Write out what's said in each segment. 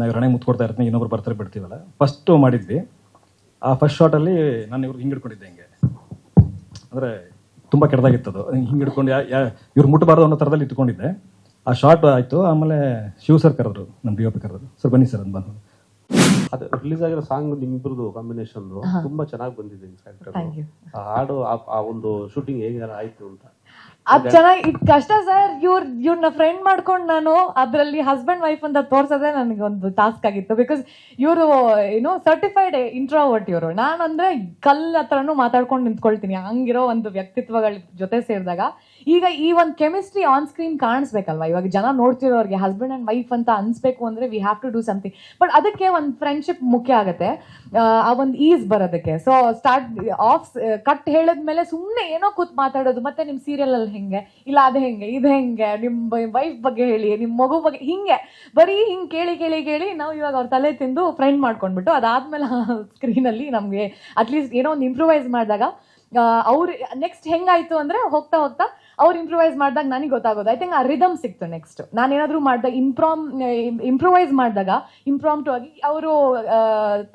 ನಾವು ರಣೆ ಮುತ್ಕೊಡ್ತಾ ಇರ್ತೀನಿ ಇನ್ನೊಬ್ರು ಬರ್ತಾರೆ ಬಿಡ್ತೀವಲ್ಲ. ಫಸ್ಟು ಮಾಡಿದ್ವಿ. ಆ ಫಸ್ಟ್ ಶಾಟಲ್ಲಿ ನಾನು ಇವ್ರಿಗೆ ಹಿಂಗೆ ಹಿಡ್ಕೊಂಡಿದ್ದೆ ಹಿಂಗೆ. ಅಂದರೆ ತುಂಬ ಕೆಟ್ಟದಾಗಿತ್ತು ಅದು. ಹಿಂಗೆ ಹಿಡ್ಕೊಂಡು ಯಾ ಯಾ ಇವ್ರು ಮುಟ್ಟಬಾರ್ದು ಅನ್ನೋ ಥರದಲ್ಲಿ ಇಟ್ಕೊಂಡಿದ್ದೆ. ಆ ಶಾರ್ಟ್ ಆಯಿತು ಆಮೇಲೆ ಶಿವ ಸರ್ ಕರೆದ್ರು ನಮ್ಮ ಡಿ ಒ ಪಿ ಕರೆದ್ರು. ಸರ್ ಬನ್ನಿ ಸರ್ ಅಂತ ಬಂದು ಅದು ರಿಲೀಸ್ ಆಗಿರೋ ಸಾಂಗ್ ನಿಮ್ಮಿಬ್ರದ್ದು ಕಾಂಬಿನೇಷನ್ ತುಂಬಾ ಚೆನ್ನಾಗಿ ಬಂದಿದೆ ಇನ್ಫ್ಯಾಕ್ಟ್ ಹಾಡು ಆ- ಆ ಒಂದು ಶೂಟಿಂಗ್ ಹೇಗೆ ಆಯ್ತು ಅಂತ. ಅದ್ ಚೆನ್ನಾಗಿ ಇದ್ ಕಷ್ಟ ಸರ್ ಇವ್ರ ಇವ್ರನ್ನ ಫ್ರೆಂಡ್ ಮಾಡ್ಕೊಂಡು ನಾನು ಅದ್ರಲ್ಲಿ ಹಸ್ಬೆಂಡ್ ವೈಫ್ ಅಂತ ತೋರ್ಸೋದೇ ನನಗೆ ಒಂದು ಟಾಸ್ಕ್ ಆಗಿತ್ತು. ಬಿಕಾಸ್ ಇವರು ಏನು ಸರ್ಟಿಫೈಡ್ ಇಂಟ್ರೋವರ್ಟ್ ಇವರು. ನಾನು ಅಂದ್ರೆ ಕಲ್ ಹತ್ರನೂ ಮಾತಾಡ್ಕೊಂಡು ನಿಂತ್ಕೊಳ್ತೀನಿ. ಹಂಗಿರೋ ಒಂದು ವ್ಯಕ್ತಿತ್ವಗಳ ಜೊತೆ ಸೇರಿದಾಗ ಈಗ ಈ ಒಂದು ಕೆಮಿಸ್ಟ್ರಿ ಆನ್ ಸ್ಕ್ರೀನ್ ಕಾಣಿಸ್ಬೇಕಲ್ವಾ? ಇವಾಗ ಜನ ನೋಡ್ತಿರೋರಿಗೆ ಹಸ್ಬೆಂಡ್ ಅಂಡ್ ವೈಫ್ ಅಂತ ಅನ್ಸ್ಬೇಕು ಅಂದ್ರೆ we have to do something but ಅದಕ್ಕೆ ಒಂದು ಫ್ರೆಂಡ್ಶಿಪ್ ಮುಖ್ಯ ಆಗುತ್ತೆ. ಆ, ಒಂದು ಈಸ್ ಬರೋದಕ್ಕೆ. ಸೊ ಸ್ಟಾರ್ಟ್ ಆಫ್ ಕಟ್ ಹೇಳಿದ್ಮೇಲೆ ಸುಮ್ಮನೆ ಏನೋ ಕೂತ್ ಮಾತಾಡೋದು. ಮತ್ತೆ ನಿಮ್ ಸೀರಿಯಲ್ ಅಲ್ಲಿ ಹೆಂಗೆ? ಇಲ್ಲ, ಅದು ಹೆಂಗೆ? ಇದು ಹೆಂಗೆ? ನಿಮ್ ವೈಫ್ ಬಗ್ಗೆ ಹೇಳಿ, ನಿಮ್ ಮಗು ಬಗ್ಗೆ ಹಿಂಗೆ. ಬರೀ ಹಿಂಗ್ ಕೇಳಿ ಕೇಳಿ ಕೇಳಿ ನಾವು ಇವಾಗ ಅವ್ರ ತಲೆ ತಿಂದು ಫ್ರೆಂಡ್ ಮಾಡ್ಕೊಂಡ್ಬಿಟ್ಟು ಅದಾದ್ಮೇಲೆ ಸ್ಕ್ರೀನ್ ಅಲ್ಲಿ ನಮ್ಗೆ ಅಟ್ಲೀಸ್ಟ್ ಏನೋ ಒಂದು ಇಂಪ್ರೂವೈಸ್ ಮಾಡಿದಾಗ ಅವ್ರು ನೆಕ್ಸ್ಟ್ ಹೆಂಗಾಯ್ತು ಅಂದ್ರೆ ಹೋಗ್ತಾ ಹೋಗ್ತಾ ಅವ್ರು ಇಂಪ್ರೂವೈಸ್ ಮಾಡಿದಾಗ ನನಗೆ ಗೊತ್ತಾಗೋದು. ಐ ಥಿಂಕ್ ಆ ರಿದಮ್ ಸಿಕ್ತು ನೆಕ್ಸ್ಟ್ ನಾನೇನಾದ್ರೂ ಮಾಡಿದಾಗ ಇಂಪ್ರಾಮ್ ಇಂಪ್ರೂವೈಸ್ ಮಾಡಿದಾಗ ಇಂಪ್ರಾಮ್ಟು ಆಗಿ ಅವರು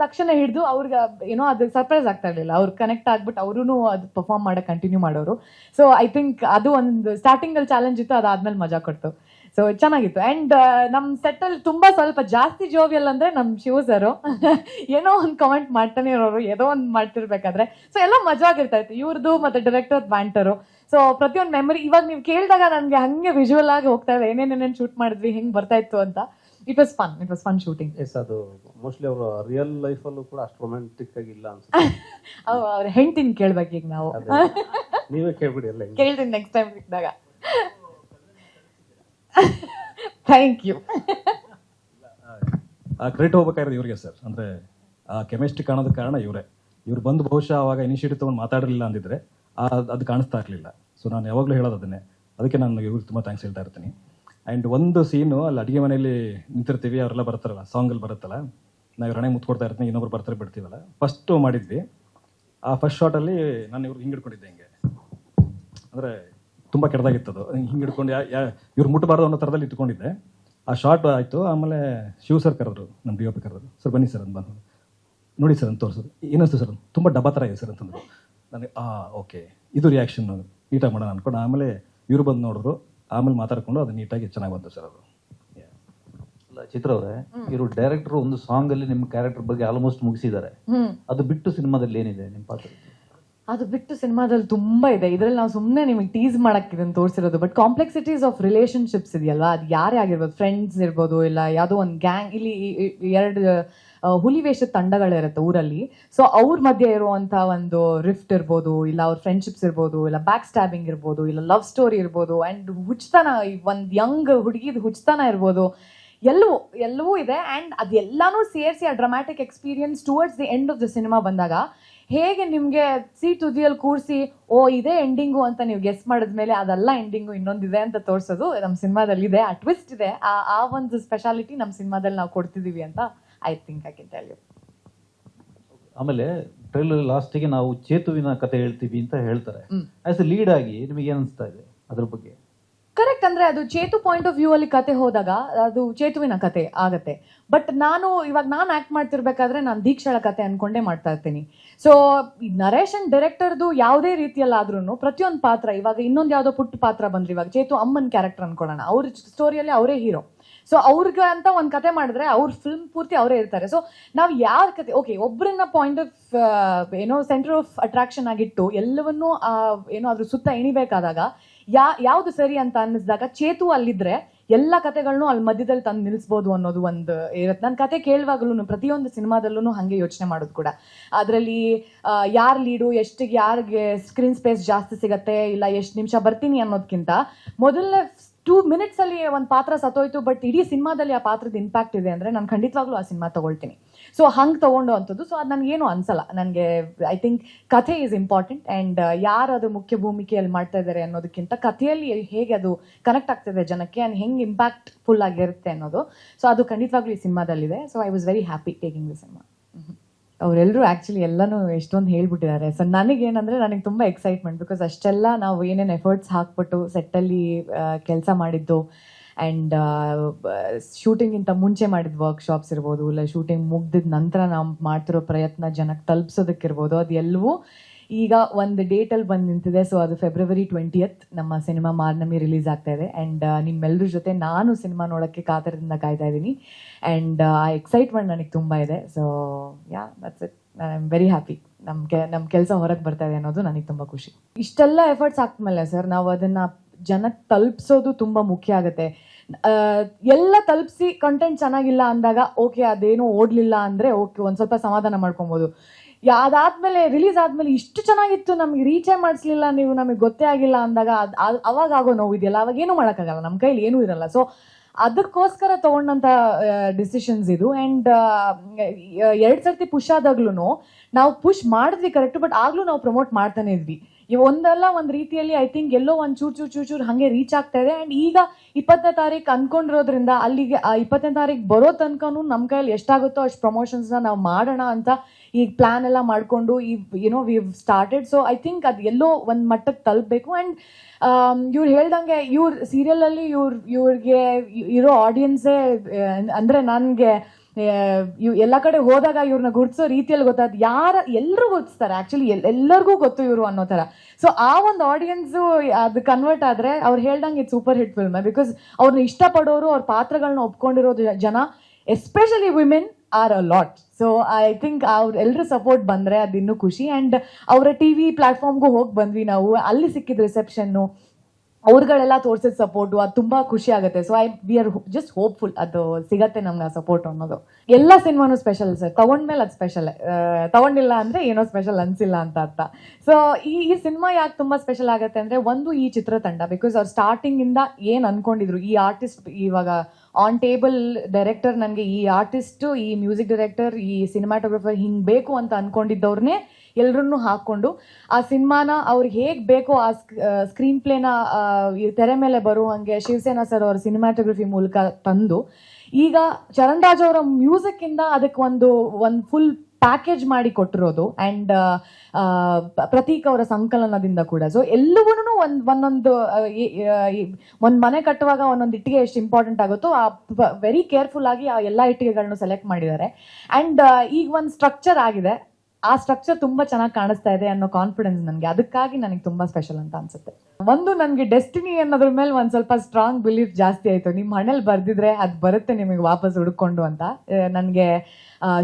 ತಕ್ಷಣ ಹಿಡಿದು ಅವ್ರಿಗೆ ಏನೋ ಅದು ಸರ್ಪ್ರೈಸ್ ಆಗ್ತಾ ಇರಲಿಲ್ಲ. ಅವ್ರು ಕನೆಕ್ಟ್ ಆಗ್ಬಿಟ್ಟು ಅವರು ಅದು ಪರ್ಫಾರ್ಮ್ ಮಾಡೋಕೆ ಕಂಟಿನ್ಯೂ ಮಾಡೋರು. ಸೊ ಐ ಥಿಂಕ್ ಅದು ಒಂದು ಸ್ಟಾರ್ಟಿಂಗಲ್ಲಿ ಚಾಲೆಂಜ್ ಇತ್ತು, ಅದಾದ್ಮೇಲೆ ಮಜಾ ಕೊಡ್ತು. ಸೊ ಚೆನ್ನಾಗಿತ್ತು. ಅಂಡ್ ನಮ್ ಸೆಟ್ ಅಲ್ಲಿ ತುಂಬಾ ಸ್ವಲ್ಪ ಜಾಸ್ತಿ ಜೋವಿಯಲ್ ಅಂದ್ರೆ ನಮ್ ಶಿವ ಸರ್ ಏನೋ ಒಂದ್ ಕಮೆಂಟ್ ಮಾಡ್ತಾನೆ ಇರೋರು ಏನೋ ಒಂದ್ ಮಾಡ್ತಿರ್ಬೇಕಾದ್ರೆ. ಸೊ ಎಲ್ಲ ಮಜಾ ಆಗಿರ್ತಾ ಇತ್ತು. ಇವ್ರದ್ದು ಮತ್ತೆ ಡೈರೆಕ್ಟರ್ ಬ್ಯಾಂಟರು ಸೊ ಪ್ರತಿಯೊಂದು ಮೆಮೊರಿ ಇವಾಗ ನೀವು ಕೇಳಿದಾಗ ನನಗೆ ಹಂಗೆ ವಿಜುವಲ್ ಆಗಿ ಹೋಗ್ತಾ ಇದೆ. ಏನೇನೇನ್ ಶೂಟ್ ಮಾಡಿದ್ವಿ ಹೆಂಗ್ ಬರ್ತಾ ಇತ್ತು ಅಂತ. It was fun it was fun shooting yes ಅದು ಮೋಸ್ಟ್ಲಿ ಅವರು ರಿಯಲ್ ಲೈಫಲ್ಲೂ ಕೂಡ ಅಷ್ಟು ರೊಮ್ಯಾಂಟಿಕ್ ಆಗಿಲ್ಲ ಅನ್ಸುತ್ತೆ. ಅವ್ರ ಹೆಂಡತಿನ ಕೇಳ್ಬೇಕು ಈಗ ನಾವು. ನೀವೇ ಕೇಳ್ಬಿಡಿ ಎಲ್ಲ ಕೇಳ್ತೀನಿ ನೆಕ್ಸ್ಟ್ ಟೈಮ್ ಸಿಕ್ಕಿದಾಗ ಥ್ಯಾಂಕ್ ಯು ಆ ಕ್ರೆಡಿಟ್ ಹೋಗ್ಬೇಕಾಗಿರೋದು ಇವ್ರಿಗೆ ಸರ್ ಅಂದರೆ ಆ ಕೆಮಿಸ್ಟ್ರಿ ಕಾಣೋದಕ್ಕೆ ಕಾರಣ ಇವರೇ. ಇವ್ರು ಬಂದು ಬಹುಶಃ ಆವಾಗ ಇನಿಷಿಯೇಟಿವ್ ತೊಗೊಂಡು ಮಾತಾಡಿರಲಿಲ್ಲ ಅಂದಿದ್ರೆ ಆ ಅದು ಕಾಣಿಸ್ತಾ ಇರಲಿಲ್ಲ. ಸೊ ನಾನು ಯಾವಾಗಲೂ ಹೇಳೋದು ಅದನ್ನೇ. ಅದಕ್ಕೆ ನಾನು ಇವ್ರಿಗೆ ತುಂಬ ಥ್ಯಾಂಕ್ಸ್ ಹೇಳ್ತಾ ಇರ್ತೀನಿ. ಆ್ಯಂಡ್ ಒಂದು ಸೀನು ಅಲ್ಲಿ ಅಡುಗೆ ಮನೆಯಲ್ಲಿ ನಿಂತಿರ್ತೀವಿ, ಅವರೆಲ್ಲ ಬರ್ತಾರಲ್ಲ ಸಾಂಗಲ್ಲಿ ಬರುತ್ತಲ್ಲ. ನಾವು ರಣೆ ಮುತ್ಕೊಡ್ತಾ ಇರ್ತೀನಿ, ಇನ್ನೊಬ್ರು ಬರ್ತಾರೆ ಬಿಡ್ತೀವಲ್ಲ. ಫಸ್ಟು ಮಾಡಿದ್ವಿ. ಆ ಫಸ್ಟ್ ಶಾಟಲ್ಲಿ ನಾನು ಇವ್ರಿಗೆ ಹಿಂಗಿಡ್ಕೊಂಡಿದ್ದೆ ಹಿಂಗೆ. ಅಂದರೆ ತುಂಬ ಕೆಟ್ಟದಾಗಿತ್ತು ಅದು ಹಿಂಗೆ ಹಿಡ್ಕೊಂಡು ಯಾ ಯಾ ಇವ್ರು ಮುಟ್ಟಬಾರ್ದು ಅನ್ನೋ ಥರದಲ್ಲಿ ಇಟ್ಕೊಂಡಿದ್ದೆ. ಆ ಶಾರ್ಟ್ ಆಯಿತು. ಆಮೇಲೆ ಶಿವ ಸರ್ ಕರೆದ್ರು ನಮ್ಮ ಡಿ ಒ ಪಿ ಕರೆದ್ರು ಸರ್ ಬನ್ನಿ ಸರ್ ಅಂತ ಬಂದು ನೋಡಿ ಸರ್ ಅಂತ ತೋರಿಸಿದ್ರು. ಏನಿಸ್ತು ಸರ್ ತುಂಬ ಡಬ್ಬ ಥರ ಇದೆ ಸರ್ ಅಂತಂದ್ರು ನನಗೆ ಆ ಓಕೆ. ಇದು ರಿಯಾಕ್ಷನ್ ನೀಟಾಗಿ ಮಾಡೋಣ ಅಂದ್ಕೊಂಡು ಆಮೇಲೆ ಇವರು ಬಂದು ನೋಡಿದ್ರು. ಆಮೇಲೆ ಮಾತಾಡ್ಕೊಂಡು ಅದು ನೀಟಾಗಿ ಚೆನ್ನಾಗಿ ಬಂತು ಸರ್ ಅದು. ಚಿತ್ರ ಅವರೇ ಇವರು ಡೈರೆಕ್ಟರ್ ಒಂದು ಸಾಂಗ್ ಅಲ್ಲಿ ನಿಮ್ಮ ಕ್ಯಾರೆಕ್ಟರ್ ಬಗ್ಗೆ ಆಲ್ಮೋಸ್ಟ್ ಮುಗಿಸಿದ್ದಾರೆ. ಅದು ಬಿಟ್ಟು ಸಿನಿಮಾದಲ್ಲಿ ಏನಿದೆ ನಿಮ್ಮ ಪಾತ್ರ? ಅದು ಬಿಟ್ಟು ಸಿನಿಮಾದಲ್ಲಿ ತುಂಬಾ ಇದೆ. ಇದರಲ್ಲಿ ನಾವು ಸುಮ್ಮನೆ ನಿಮಗೆ ಟೀಸ್ ಮಾಡಕ್ ಇದನ್ನು ತೋರಿಸಿರೋದು ಬಟ್ ಕಾಂಪ್ಲೆಕ್ಸಿಟೀಸ್ ಆಫ್ ರಿಲೇಶನ್ಶಿಪ್ಸ್ ಇದೆಯಲ್ವಾ? ಅದು ಯಾರೇ ಆಗಿರ್ಬೋದು ಫ್ರೆಂಡ್ಸ್ ಇರ್ಬೋದು, ಇಲ್ಲ ಯಾವುದೋ ಒಂದು ಗ್ಯಾಂಗ್ ಇಲ್ಲಿ ಎರಡು ಹುಲಿವೇಷದ ಹುಲಿ ವೇಷದ ತಂಡಗಳಿರುತ್ತೆ ಊರಲ್ಲಿ. ಸೊ ಅವ್ರ ಮಧ್ಯೆ ಇರುವಂತ ಒಂದು ರಿಫ್ಟ್ ಇರ್ಬೋದು, ಇಲ್ಲ ಅವ್ರ ಫ್ರೆಂಡ್ಶಿಪ್ಸ್ ಇರ್ಬೋದು, ಇಲ್ಲ ಬ್ಯಾಕ್ ಸ್ಟ್ಯಾಬಿಂಗ್ ಇರ್ಬೋದು, ಇಲ್ಲ ಲವ್ ಸ್ಟೋರಿ ಇರ್ಬೋದು ಅಂಡ್ ಹುಚ್ಚತನ ಒಂದು ಯಂಗ್ ಹುಡುಗಿದ ಹುಚ್ಚತನ ಇರ್ಬೋದು ಎಲ್ಲವೂ ಎಲ್ಲವೂ ಇದೆ. ಆ್ಯಂಡ್ ಅದೆಲ್ಲನೂ ಸೇರಿಸಿ ಆ dramatic experience towards the end of the cinema ಬಂದಾಗ ಹೇಗೆ ನಿಮಗೆ ಸಿ ತುದಿಯಲ್ಲಿ ಕೂರಿಸಿ ಓ ಇದೇ ಎಂಡಿಂಗು ಅಂತ ನೀವು ಗೆಸ್ ಮಾಡಿದ್ಮೇಲೆ ಅದೆಲ್ಲ ಎಂಡಿಂಗು ಇನ್ನೊಂದಿದೆ ಅಂತ ತೋರಿಸೋದು. ನಮ್ಮ ಸಿನಿಮಾದಲ್ಲಿ ಇದೆ ಆ ಟ್ವಿಸ್ಟ್ ಇದೆ. ಆ ಆ ಒಂದು ಸ್ಪೆಷಾಲಿಟಿ ನಮ್ಮ ಸಿನಿಮಾದಲ್ಲಿ ನಾವು ಕೊಡ್ತಿದ್ದೀವಿ ಅಂತ I think I can tell you ಆಮೇಲೆ ಟ್ರೈಲರ್ ಲಾಸ್ಟಿಗೆ ನಾವು ಚೇತುವಿನ ಕತೆ ಹೇಳ್ತೀವಿ ಅಂತ ಹೇಳ್ತಾರೆ. ಆಸ್ ಎ ಲೀಡ್ ಆಗಿ ನಿಮಗೆ ಏನ್ ಅನಿಸ್ತಾ ಇದೆ ಅದ್ರ ಬಗ್ಗೆ? ಕರೆಕ್ಟ್ ಅಂದ್ರೆ ಅದು ಚೇತು ಪಾಯಿಂಟ್ ಆಫ್ ವ್ಯೂ ಅಲ್ಲಿ ಕತೆ ಹೋದಾಗ ಅದು ಚೇತುವಿನ ಕತೆ ಆಗತ್ತೆ. ಬಟ್ ನಾನು ಇವಾಗ ನಾನು ಆಕ್ಟ್ ಮಾಡ್ತಿರ್ಬೇಕಾದ್ರೆ ನಾನು ದೀಕ್ಷಳ ಕತೆ ಅನ್ಕೊಂಡೆ ಮಾಡ್ತಾ ಇರ್ತೀನಿ. ಸೊ ನರೇಶನ್ ಡೈರೆಕ್ಟರ್ದು ಯಾವುದೇ ರೀತಿಯಲ್ಲಾದ್ರೂ ಪ್ರತಿಯೊಂದು ಪಾತ್ರ, ಇವಾಗ ಇನ್ನೊಂದು ಯಾವುದೋ ಪುಟ್ಟ ಪಾತ್ರ ಬಂದ್ರೆ ಇವಾಗ ಚೇತು ಅಮ್ಮನ್ ಕ್ಯಾರೆಕ್ಟರ್ ಅನ್ಕೊಳ್ಳೋಣ. ಅವ್ರ ಸ್ಟೋರಿಯಲ್ಲಿ ಅವರೇ ಹೀರೋ ಸೊ ಅವ್ರಿಗೆ ಅಂತ ಒಂದು ಕತೆ ಮಾಡಿದ್ರೆ ಅವ್ರ ಫಿಲ್ಮ್ ಪೂರ್ತಿ ಅವರೇ ಇರ್ತಾರೆ. ಸೊ ನಾವು ಯಾರ ಕತೆ ಓಕೆ ಒಬ್ಬರನ್ನ ಪಾಯಿಂಟ್ ಆಫ್ ಏನೋ ಸೆಂಟರ್ ಆಫ್ ಅಟ್ರಾಕ್ಷನ್ ಆಗಿಟ್ಟು ಎಲ್ಲವನ್ನೂ ಏನೋ ಅದ್ರ ಸುತ್ತ ಎಣಿಬೇಕಾದಾಗ ಯಾ, ಯಾವ್ದು ಸರಿ ಅಂತ ಅನ್ನಿಸಿದಾಗ ಚೇತು ಅಲ್ಲಿದ್ರೆ ಎಲ್ಲ ಕತೆಗಳನ್ನೂ ಅಲ್ಲಿ ಮಧ್ಯದಲ್ಲಿ ತಂದು ನಿಲ್ಲಿಸ್ಬೋದು ಅನ್ನೋದು ಒಂದು ಇರುತ್ತೆ ನನ್ನ ಕತೆ ಕೇಳುವಾಗಲೂ ಪ್ರತಿಯೊಂದು ಸಿನಿಮಾದಲ್ಲೂ ಹಾಗೆ ಯೋಚನೆ ಮಾಡೋದು ಕೂಡ. ಅದರಲ್ಲಿ ಯಾರು ಲೀಡು, ಎಷ್ಟಿಗೆ ಯಾರಿಗೆ ಸ್ಕ್ರೀನ್ ಸ್ಪೇಸ್ ಜಾಸ್ತಿ ಸಿಗತ್ತೆ, ಇಲ್ಲ ಎಷ್ಟು ನಿಮಿಷ ಬರ್ತೀನಿ ಅನ್ನೋದಕ್ಕಿಂತ ಮೊದಲನೇ ಟೂ ಮಿನಿಟ್ಸಲ್ಲಿ ಒಂದು ಪಾತ್ರ ಸತ್ತೋಯ್ತು ಬಟ್ ಇಡೀ ಸಿನಿಮಾದಲ್ಲಿ ಆ ಪಾತ್ರದ ಇಂಪ್ಯಾಕ್ಟ್ ಇದೆ ಅಂದ್ರೆ ನಾನು ಖಂಡಿತವಾಗ್ಲೂ ಆ ಸಿನಿಮಾ ತಗೊಳ್ತೀನಿ. ಸೊ ಹಂಗೆ ತೊಗೊಂಡು ಅಂಥದ್ದು ಸೊ ಅದು ನನಗೇನು ಅನ್ಸಲ್ಲ. ನನಗೆ ಐ ಥಿಂಕ್ ಕಥೆ ಈಸ್ ಇಂಪಾರ್ಟೆಂಟ್ ಆ್ಯಂಡ್ ಯಾರು ಅದು ಮುಖ್ಯ ಭೂಮಿಕೆಯಲ್ಲಿ ಮಾಡ್ತಾ ಇದ್ದಾರೆ ಅನ್ನೋದಕ್ಕಿಂತ ಕಥೆಯಲ್ಲಿ ಹೇಗೆ ಅದು ಕನೆಕ್ಟ್ ಆಗ್ತಿದೆ ಜನಕ್ಕೆ ಆ್ಯಂಡ್ ಹೆಂಗೆ ಇಂಪ್ಯಾಕ್ಟ್ ಫುಲ್ ಆಗಿರುತ್ತೆ ಅನ್ನೋದು. ಸೊ ಅದು ಖಂಡಿತವಾಗ್ಲೂ ಈ ಸಿನಿಮಾದಲ್ಲಿದೆ. So I was very happy taking the cinema ಅವರೆಲ್ಲರೂ ಆ್ಯಕ್ಚುಲಿ ಎಲ್ಲನೂ ಎಷ್ಟೊಂದು ಹೇಳ್ಬಿಟ್ಟಿದ್ದಾರೆ. ಸೊ ನನಗೇನಂದರೆ ನನಗೆ ತುಂಬ ಎಕ್ಸೈಟ್ಮೆಂಟ್ ಬಿಕಾಸ್ ಅಷ್ಟೆಲ್ಲ ನಾವು ಏನೇನು ಎಫರ್ಟ್ಸ್ ಹಾಕ್ಬಿಟ್ಟು ಸೆಟ್ಟಲ್ಲಿ ಕೆಲಸ ಮಾಡಿದ್ದು ಆ್ಯಂಡ್ ಶೂಟಿಂಗ್ಗಿಂತ ಮುಂಚೆ ಮಾಡಿದ ವರ್ಕ್ಶಾಪ್ಸ್ ಇರ್ಬೋದು, ಇಲ್ಲ ಶೂಟಿಂಗ್ ಮುಗ್ದಿದ ನಂತರ ನಾವು ಮಾಡ್ತಿರೋ ಪ್ರಯತ್ನ ಜನಕ್ಕೆ ತಲುಪಿಸೋದಕ್ಕಿರ್ಬೋದು, ಅದು ಎಲ್ಲವೂ ಈಗ ಒಂದು ಡೇಟಲ್ಲಿ ಬಂದು ನಿಂತಿದೆ. ಸೊ ಅದು ಫೆಬ್ರವರಿ ಟ್ವೆಂಟಿಯತ್ ನಮ್ಮ ಸಿನಿಮಾ ಮಾರ್ನಮಿ ರಿಲೀಸ್ ಆಗ್ತಾ ಇದೆ. ಆ್ಯಂಡ್ ನಿಮ್ಮೆಲ್ಲರ ಜೊತೆ ನಾನು ಸಿನಿಮಾ ನೋಡೋಕ್ಕೆ ಕಾತರದಿಂದ ಕಾಯ್ತಾ ಇದ್ದೀನಿ ಆ್ಯಂಡ್ ಆ ಎಕ್ಸೈಟ್ಮೆಂಟ್ ನನಗೆ ತುಂಬ ಇದೆ. So yeah that's it I am very happy ನಮ್ಮ ಕೆ ನಮ್ಮ ಕೆಲಸ ಹೊರಗೆ ಬರ್ತಾ ಇದೆ ಅನ್ನೋದು ನನಗೆ ತುಂಬ ಖುಷಿ. ಇಷ್ಟೆಲ್ಲ ಎಫರ್ಟ್ಸ್ ಹಾಕ್ಮೇಲೆ ಸರ್, ನಾವು ಅದನ್ನು ಜನಕ್ಕೆ ತಲುಪಿಸೋದು ತುಂಬ ಮುಖ್ಯ ಆಗುತ್ತೆ. ಎಲ್ಲ ತಲುಪಿಸಿ ಕಂಟೆಂಟ್ ಚೆನ್ನಾಗಿಲ್ಲ ಅಂದಾಗ ಓಕೆ ಅದೇನೋ ಓಡಲಿಲ್ಲ ಅಂದರೆ ಓಕೆ ಒಂದು ಸ್ವಲ್ಪ ಸಮಾಧಾನ ಮಾಡ್ಕೊಬೋದು. ಅದಾದ್ಮೇಲೆ ರಿಲೀಸ್ ಆದ್ಮೇಲೆ ಇಷ್ಟು ಚೆನ್ನಾಗಿತ್ತು ನಮ್ಗೆ ರೀಚೇ ಮಾಡಿಸ್ಲಿಲ್ಲ ನೀವು, ನಮಗೆ ಗೊತ್ತೇ ಆಗಿಲ್ಲ ಅಂದಾಗ ಅದು ಅವಾಗ ಆಗೋ ನೋವು ಇದೆಯಲ್ಲ, ಅವಾಗ ಏನು ಮಾಡೋಕ್ಕಾಗಲ್ಲ ನಮ್ಮ ಕೈಲಿ ಏನೂ ಇರಲ್ಲ. ಸೊ ಅದಕ್ಕೋಸ್ಕರ ತಗೊಂಡಂತ ಡಿಸಿಷನ್ಸ್ ಇದು. ಆ್ಯಂಡ್ ಎರಡು ಸರ್ತಿ ಪುಷ್ ಆದಾಗ್ಲೂ ನಾವು ಪುಷ್ ಮಾಡಿದ್ವಿ ಕರೆಕ್ಟ್ ಬಟ್ ಆಗ್ಲೂ ನಾವು ಪ್ರಮೋಟ್ ಮಾಡ್ತಾನೆ ಇದ್ವಿ. ಒಂದಲ್ಲ, ಒಂದು ರೀತಿಯಲ್ಲಿ ಐ ಥಿಂಕ್ ಎಲ್ಲೋ ಒಂದು ಚೂರು ಚೂರು ಚೂರು ಚೂರು ಹಾಗೆ ರೀಚ್ ಆಗ್ತಾ ಇದೆ. ಆ್ಯಂಡ್ ಈಗ ಇಪ್ಪತ್ತನೇ ತಾರೀಕು ಅನ್ಕೊಂಡಿರೋದ್ರಿಂದ ಅಲ್ಲಿಗೆ ಇಪ್ಪತ್ತನೇ ತಾರೀಕು ಬರೋ ತನಕನೂ ನಮ್ಮ ಕೈಯಲ್ಲಿ ಎಷ್ಟಾಗುತ್ತೋ ಅಷ್ಟು ಪ್ರಮೋಷನ್ಸ್ನ ನಾವು ಮಾಡೋಣ ಅಂತ ಈಗ ಪ್ಲಾನ್ ಎಲ್ಲ ಮಾಡಿಕೊಂಡು ಈ ಏನೋ we started so I think ಅದು ಎಲ್ಲೋ ಒಂದು ಮಟ್ಟಕ್ಕೆ ತಲುಪಬೇಕು. ಆ್ಯಂಡ್ ಇವ್ರು ಹೇಳ್ದಂಗೆ, ಇವ್ರ ಸೀರಿಯಲಲ್ಲಿ ಇವ್ರ, ಇವ್ರಿಗೆ ಇರೋ ಆಡಿಯನ್ಸೇ ಅಂದರೆ ನನಗೆ ಇವ್ ಎಲ್ಲ ಕಡೆ ಹೋದಾಗ ಇವ್ರನ್ನ ಗುರ್ತಿಸೋ ರೀತಿಯಲ್ಲಿ ಗೊತ್ತಾದ್ ಯಾರ ಎಲ್ಲರೂ ಗುರ್ತಿಸ್ತಾರೆ. ಆಕ್ಚುಲಿ ಎಲ್ಲರಿಗೂ ಗೊತ್ತು ಇವರು ಅನ್ನೋ ಥರ. ಸೊ ಆ ಒಂದು ಆಡಿಯನ್ಸು ಅದು ಕನ್ವರ್ಟ್ ಆದರೆ ಅವ್ರು ಹೇಳ್ದಂಗೆ it super hit film because ಅವ್ರನ್ನ ಇಷ್ಟಪಡೋರು, ಅವ್ರ ಪಾತ್ರಗಳನ್ನ ಒಪ್ಕೊಂಡಿರೋ ಜನ especially women are a lot so I think ಅವ್ರ ಎಲ್ಲರೂ ಸಪೋರ್ಟ್ ಬಂದರೆ ಅದಿನ್ನೂ ಖುಷಿ. ಆ್ಯಂಡ್ ಅವರ ಟಿ ವಿ ಪ್ಲಾಟ್ಫಾರ್ಮ್ಗೂ ಹೋಗಿ ಬಂದ್ವಿ ನಾವು. ಅಲ್ಲಿ ಸಿಕ್ಕಿದ ರಿಸೆಪ್ಷನ್ನು ಅವ್ರುಗಳೆಲ್ಲ ತೋರ್ಸಿದ ಸಪೋರ್ಟು ಅದು ತುಂಬಾ ಖುಷಿ ಆಗುತ್ತೆ. So I we are just hopeful ಅದು ಸಿಗತ್ತೆ ನಮ್ಗೆ ಆ ಸಪೋರ್ಟ್ ಅನ್ನೋದು. ಎಲ್ಲ ಸಿನಿಮಾನು ಸ್ಪೆಷಲ್ ಸರ್. ತಗೊಂಡ್ಮೇಲೆ ಅದು ಸ್ಪೆಷಲ್ ತಗೊಂಡಿಲ್ಲ ಅಂದ್ರೆ ಏನೋ ಸ್ಪೆಷಲ್ ಅನ್ಸಿಲ್ಲ ಅಂತ ಅರ್ಥ. ಸೊ ಈ ಈ ಸಿನಿಮಾ ಯಾಕೆ ತುಂಬಾ ಸ್ಪೆಷಲ್ ಆಗುತ್ತೆ ಅಂದ್ರೆ ಒಂದು ಈ ಚಿತ್ರತಂಡ ಬಿಕಾಸ್ ಅವ್ರು ಸ್ಟಾರ್ಟಿಂಗ್ ಇಂದ ಏನ್ ಅನ್ಕೊಂಡಿದ್ರು, ಈ ಆರ್ಟಿಸ್ಟ್ ಇವಾಗ ಆನ್ ಟೇಬಲ್ ಡೈರೆಕ್ಟರ್ ನನಗೆ ಈ ಆರ್ಟಿಸ್ಟ್ ಈ ಮ್ಯೂಸಿಕ್ ಡೈರೆಕ್ಟರ್ ಈ ಸಿನಿಮಾಟೋಗ್ರಫರ್ ಹಿಂಗ್ ಬೇಕು ಅಂತ ಅನ್ಕೊಂಡಿದ್ದವ್ರನ್ನೇ ಎಲ್ಲರನ್ನೂ ಹಾಕ್ಕೊಂಡು ಆ ಸಿನಿಮಾನ ಅವ್ರಿಗೆ ಹೇಗೆ ಬೇಕೋ ಆ ಸ್ಕ್ರೀನ್ ಪ್ಲೇನ ತೆರೆ ಮೇಲೆ ಬರುವಂಗೆ ಶಿವಸೇನಾ ಸರ್ ಅವರ ಸಿನಿಮಾಟೋಗ್ರಫಿ ಮೂಲಕ ತಂದು, ಈಗ ಚರಣ್ರಾಜ್ ಅವರ ಮ್ಯೂಸಿಕ್ ಇಂದ ಅದಕ್ಕೆ ಒಂದು ಒಂದು ಫುಲ್ ಪ್ಯಾಕೇಜ್ ಮಾಡಿ ಕೊಟ್ಟಿರೋದು ಆ್ಯಂಡ್ ಪ್ರತೀಕ್ ಅವರ ಸಂಕಲನದಿಂದ ಕೂಡ. ಸೊ ಎಲ್ಲವೂ ಒಂದು, ಒಂದೊಂದು ಒಂದು ಮನೆ ಕಟ್ಟುವಾಗ ಒಂದೊಂದು ಇಟ್ಟಿಗೆ ಎಷ್ಟು ಇಂಪಾರ್ಟೆಂಟ್ ಆಗುತ್ತೋ ಆ ವೆರಿ ಕೇರ್ಫುಲ್ ಆಗಿ ಆ ಎಲ್ಲ ಇಟ್ಟಿಗೆಗಳನ್ನು ಸೆಲೆಕ್ಟ್ ಮಾಡಿದ್ದಾರೆ. ಆ್ಯಂಡ್ ಈಗ ಒಂದು ಸ್ಟ್ರಕ್ಚರ್ ಆಗಿದೆ. ಆ ಸ್ಟ್ರಕ್ಚರ್ ತುಂಬಾ ಚೆನ್ನಾಗಿ ಕಾಣಿಸ್ತಾ ಇದೆ ಅನ್ನೋ ಕಾನ್ಫಿಡೆನ್ಸ್ ನನಗೆ. ಅದಕ್ಕಾಗಿ ನನಗೆ ತುಂಬಾ ಸ್ಪೆಷಲ್ ಅಂತ ಅನ್ಸುತ್ತೆ. ಒಂದು ನನಗೆ ಡೆಸ್ಟಿನಿ ಅನ್ನೋದ್ರ ಮೇಲೆ ಒಂದ್ ಸ್ವಲ್ಪ ಸ್ಟ್ರಾಂಗ್ ಬಿಲೀಫ್ ಜಾಸ್ತಿ ಆಯ್ತು. ನಿಮ್ಮ ಹಣೆಲ್ ಬರ್ದಿದ್ರೆ ಅದು ಬರುತ್ತೆ ನಿಮಗೆ ವಾಪಸ್ ಹುಡ್ಕೊಂಡು ಅಂತ. ನನಗೆ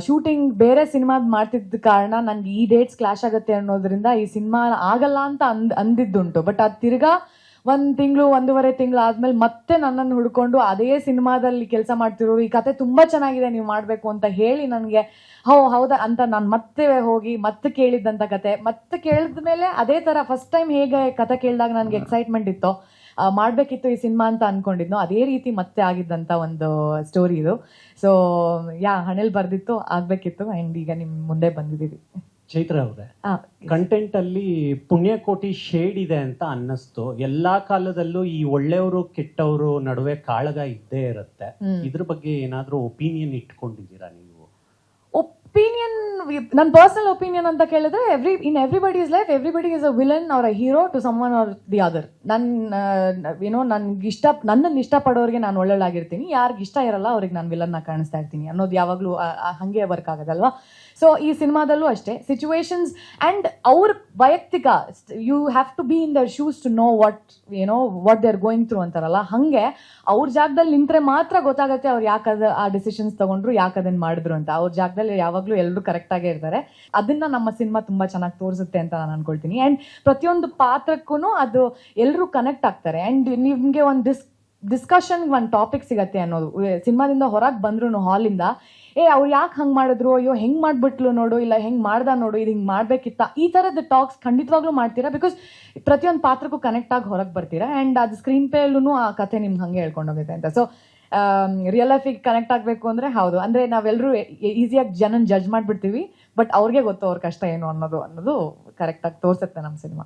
ಶೂಟಿಂಗ್ ಬೇರೆ ಸಿನಿಮಾದ್ ಮಾಡ್ತಿದ್ದ ಕಾರಣ ನನಗೆ ಈ ಡೇಟ್ಸ್ ಕ್ಲಾಶ್ ಆಗುತ್ತೆ ಅನ್ನೋದ್ರಿಂದ ಈ ಸಿನಿಮಾ ಆಗಲ್ಲ ಅಂತ ಅಂದ್, ಅಂದಿದ್ದುಂಟು. ಬಟ್ ಅದು ತಿರ್ಗಾ ಒಂದ್ ತಿಂಗಳು ಒಂದೂವರೆ ತಿಂಗಳು ಆದ್ಮೇಲೆ ಮತ್ತೆ ನನ್ನನ್ನು ಹುಡ್ಕೊಂಡು ಅದೇ ಸಿನಿಮಾದಲ್ಲಿ ಕೆಲಸ ಮಾಡ್ತಿರೋರು. ಈ ಕತೆ ತುಂಬಾ ಚೆನ್ನಾಗಿದೆ ನೀವು ಮಾಡಬೇಕು ಅಂತ ಹೇಳಿ ನನಗೆ ಹೋ ಹೌದಾ ಅಂತ ನಾನು ಮತ್ತೆ ಹೋಗಿ ಮತ್ತೆ ಕೇಳಿದ್ದಂಥ ಕತೆ. ಮತ್ತೆ ಕೇಳಿದ ಮೇಲೆ ಅದೇ ತರ ಫಸ್ಟ್ ಟೈಮ್ ಹೇಗೆ ಕತೆ ಕೇಳಿದಾಗ ನನಗೆ ಎಕ್ಸೈಟ್ಮೆಂಟ್ ಇತ್ತು ಮಾಡಬೇಕಿತ್ತು ಈ ಸಿನಿಮಾ ಅಂತ ಅನ್ಕೊಂಡಿದ್ನೋ ಅದೇ ರೀತಿ ಮತ್ತೆ ಆಗಿದ್ದಂಥ ಒಂದು ಸ್ಟೋರಿ ಇದು. ಸೊ ಯಾ ಹಣೆಲ್ ಬರ್ದಿತ್ತು ಆಗಬೇಕಿತ್ತು ಅಂಡ್ ಈಗ ನಿಮ್ಮ ಮುಂದೆ ಬಂದಿದ್ದೀವಿ. ಚೈತ್ರ ಅವ್ರೆ. ಕಂಟೆಂಟ್ ಅಲ್ಲಿ ಪುಣ್ಯಕೋಟಿ ಶೇಡ್ ಇದೆ ಅಂತ ಅನ್ನಿಸ್ತು. ಎಲ್ಲಾ ಕಾಲದಲ್ಲೂ ಈ ಒಳ್ಳೆಯವರು ಕೆಟ್ಟವರು ನಡುವೆ ಕಾಳಗ ಇದ್ದೇ ಇರುತ್ತೆ. ಇದ್ರ ಬಗ್ಗೆ ಏನಾದ್ರೂ ಒಪಿನಿಯನ್ ಇಟ್ಕೊಂಡಿದ್ದೀರಾ ನೀವು? ಒಪಿನಿಯನ್ ನನ್ನ ಪರ್ಸನಲ್ ಒಪಿನಿಯನ್ ಅಂತ ಕೇಳಿದ್ರೆ every in everybody is life everybody is a villain or a hero to someone or the other ನನ್ನ ಏನೋ ನನ್ಗೆ ಇಷ್ಟ ನನ್ನನ್ನು ಇಷ್ಟಪಡೋರಿಗೆ ನಾನು ಒಳ್ಳೊಳ್ಳಾಗಿರ್ತೀನಿ. ಯಾರಿಗೆ ಇಷ್ಟ ಇರಲ್ಲ ಅವ್ರಿಗೆ ನಾನು ವಿಲನ್ನ ಕಾಣಿಸ್ತಾ ಇರ್ತೀನಿ ಅನ್ನೋದು ಯಾವಾಗಲೂ ಹಾಗೆ ವರ್ಕ್ ಆಗೋದಲ್ವಾ? ಸೊ ಈ ಸಿನಿಮಾದಲ್ಲೂ ಅಷ್ಟೇ. ಸಿಚುವೇಶನ್ಸ್ ಆ್ಯಂಡ್ ಅವ್ರ ವೈಯಕ್ತಿಕ you have to be in their shoes to know what ಏನೋ what they are going through ಅಂತಾರಲ್ಲ? ಹಾಗೆ ಅವ್ರ ಜಾಗದಲ್ಲಿ ನಿಂತರೆ ಮಾತ್ರ ಗೊತ್ತಾಗುತ್ತೆ ಅವ್ರು ಯಾಕೆ ಅದ, ಆ ಡಿಸಿಷನ್ಸ್ ತಗೊಂಡ್ರು, ಯಾಕೆ ಅದನ್ನ ಮಾಡಿದ್ರು ಅಂತ. ಅವ್ರ ಜಾಗದಲ್ಲಿ ಯಾವಾಗಲೂ ಎಲ್ಲರೂ ಕರೆಕ್ಟಾಗೇ ಇರ್ತಾರೆ. ಅದನ್ನ ನಮ್ಮ ಸಿನಿಮಾ ತುಂಬಾ ಚೆನ್ನಾಗಿ ತೋರಿಸುತ್ತೆ ಅಂತ ನಾನು ಅನ್ಕೊಳ್ತೀನಿ. ಆ್ಯಂಡ್ ಪ್ರತಿಯೊಂದು ಪಾತ್ರಕ್ಕೂ ಅದು ಎಲ್ಲರೂ ಕನೆಕ್ಟ್ ಆಗ್ತಾರೆ. ಆ್ಯಂಡ್ ನಿಮಗೆ ಒಂದು ಡಿಸ್ ಡಿಸ್ಕಷನ್ ಒಂದು ಟಾಪಿಕ್ ಸಿಗತ್ತೆ ಅನ್ನೋದು. ಸಿನಿಮಾದಿಂದ ಹೊರಗೆ ಬಂದ್ರು ಹಾಲಿಂದ ಏ, ಅವ್ರು ಯಾಕೆ ಹಂಗೆ ಮಾಡಿದ್ರು? ಅಯ್ಯೋ, ಹೆಂಗೆ ಮಾಡಿಬಿಟ್ಲು ನೋಡು? ಇಲ್ಲ, ಹೆಂಗೆ ಮಾಡ್ದ ನೋಡು? ಇದು ಹಿಂಗೆ ಮಾಡಬೇಕಿತ್ತ? ಈ ಥರದ ಟಾಕ್ಸ್ ಖಂಡಿತವಾಗ್ಲೂ ಮಾಡ್ತೀರಾ? ಬಿಕಾಸ್ ಪ್ರತಿಯೊಂದು ಪಾತ್ರಕ್ಕೂ ಕನೆಕ್ಟ್ ಆಗಿ ಹೊರಗೆ ಬರ್ತೀರಾ? ಆ್ಯಂಡ್ ಅದು ಸ್ಕ್ರೀನ್ ಪೇಲೂ ಆ ಕಥೆ ನಿಮ್ಗೆ ಹಂಗೆ ಹೇಳ್ಕೊಂಡು ಹೋಗುತ್ತೆ ಅಂತ ಸೊ ರಿಯಲ್ ಲೈಫಿಗೆ ಕನೆಕ್ಟ್ ಆಗಬೇಕು ಅಂದರೆ ಹೌದು. ಅಂದರೆ ನಾವೆಲ್ಲರೂ ಈಸಿಯಾಗಿ ಜನನ ಜಡ್ಜ್ ಮಾಡಿಬಿಡ್ತೀವಿ ಬಟ್ ಅವ್ರಿಗೆ ಗೊತ್ತು ಅವ್ರ ಕಷ್ಟ ಏನು ಅನ್ನೋದು ಅನ್ನೋದು ಕರೆಕ್ಟಾಗಿ ತೋರಿಸುತ್ತೆ ನಮ್ಮ ಸಿನಿಮಾ.